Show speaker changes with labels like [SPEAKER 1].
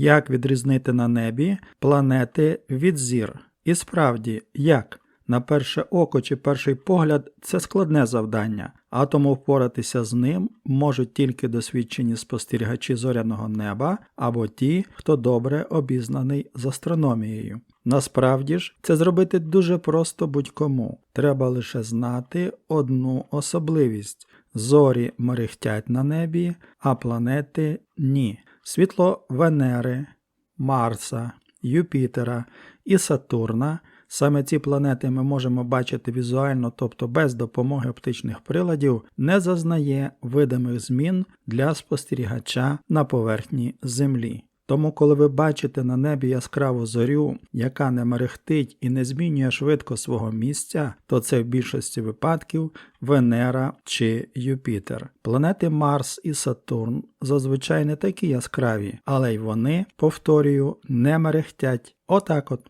[SPEAKER 1] Як відрізнити на небі планети від зір? І справді, як? На перше око чи перший погляд це складне завдання, а тому впоратися з ним можуть тільки досвідчені спостерігачі зоряного неба або ті, хто добре обізнаний з астрономією. Насправді ж, це зробити дуже просто будь-кому. Треба лише знати одну особливість: зорі мерехтять на небі, а планети ні. Світло Венери, Марса, Юпітера і Сатурна. Саме ці планети ми можемо бачити візуально, тобто без допомоги оптичних приладів, не зазнає видимих змін для спостерігача на поверхні Землі. Тому, коли ви бачите на небі яскраву зорю, яка не мерехтить і не змінює швидко свого місця, то це в більшості випадків Венера чи Юпітер. Планети Марс і Сатурн зазвичай не такі яскраві, але й вони, повторюю, не мерехтять. Отак от.